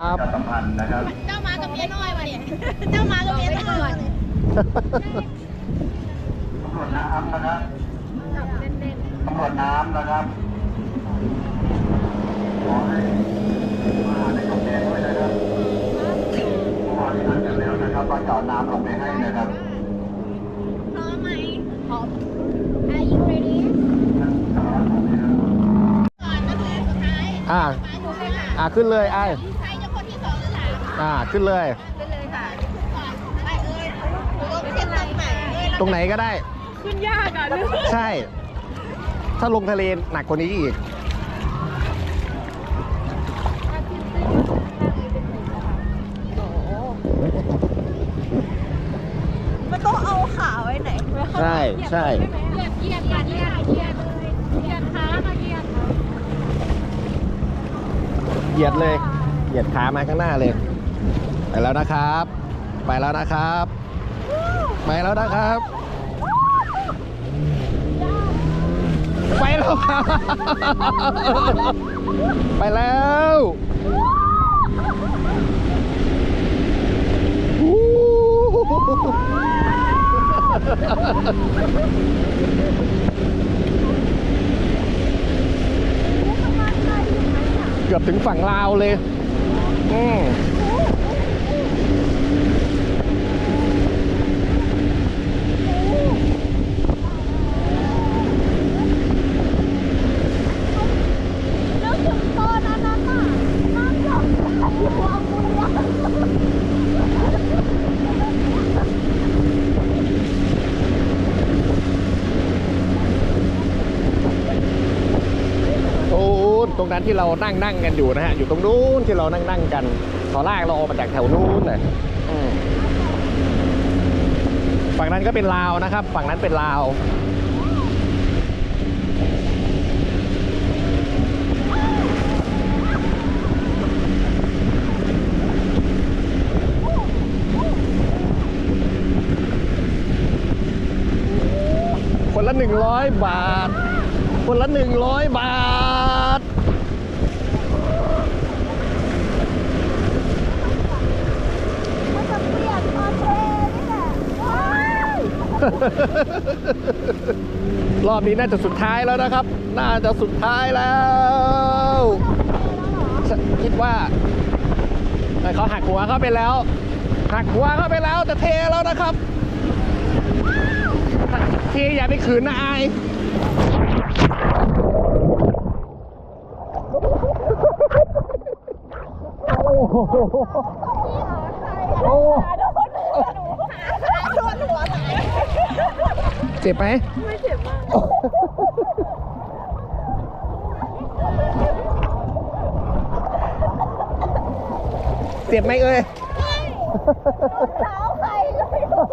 ครับประชาสัมพันธ์นะครับ เจ้ามากับเมียน้อยวะเนี่ยเจ้ามากับเมียน้อยตำรวจน้ำนะครับตำรวจน้ำนะครับขอให้มาในกองแดงด้วยนะครับขอที่นัดกันแล้วนะครับว่าจะเอาน้ำลงไปให้นะครับพร้อมไหมพร้อม Are you ready ก่อนก็คือสุดท้ายอ่ามาดูเลยค่ะอ่าขึ้นเลยไอ้ อสามอ่าขึ้นเลยขึ้นเลยค่ะก่อนไปเอ้ยหนูต้องขึ้นตรงไหนเอ้ยตรงไหนก็ได้ ขึ้นยากอะลูกใช่ ถ้าลงทะเลหนักกว่านี้อีก มันต้องเอาขาไว้ไหนใช่ใช่เหยียบเหยียบเหยียบเหยียบเหยียบเลยเหยียบขามาเหยียบเหยียดเลย เหยียดขามาข้างหน้าเลย ไปแล้วนะครับ ไปแล้วนะครับ ไปแล้วนะครับ ไปแล้วครับ ไปแล้วเกือบถึงฝั่งลาวเลย อืม นึกถึงตอนนั้นน่ะนั่งหลับอยู่หัวมือ โอ้ ตรงนั้นที่เรานั่งนั่งกันอยู่นะฮะ อยู่ตรงนู้นที่เรานั่งนั่งกันตอนแรกเราออกมาจากแถวนู้นเลยฝั่งนั้นก็เป็นลาวนะครับ ฝั่งนั้นเป็นลาวคนละหนึ่งร้อยบาท คนละหนึ่งร้อยบาท มันจะเปลี่ยนมาเทนี่แหละว้าย รอบนี้น่าจะสุดท้ายแล้วนะครับ น่าจะสุดท้ายแล้วคิดว่าแต่เขาหักหัวเข้าไปแล้ว หักหัวเข้าไปแล้วจะเทแล้วนะครับ เทอย่าไปขืนนะอายโอ้โหโอ้ โดนหัวไหน เจ็บไหมไม่เจ็บมากเจ็บไหมเอ่ยเท้าใครก็ไม่รู้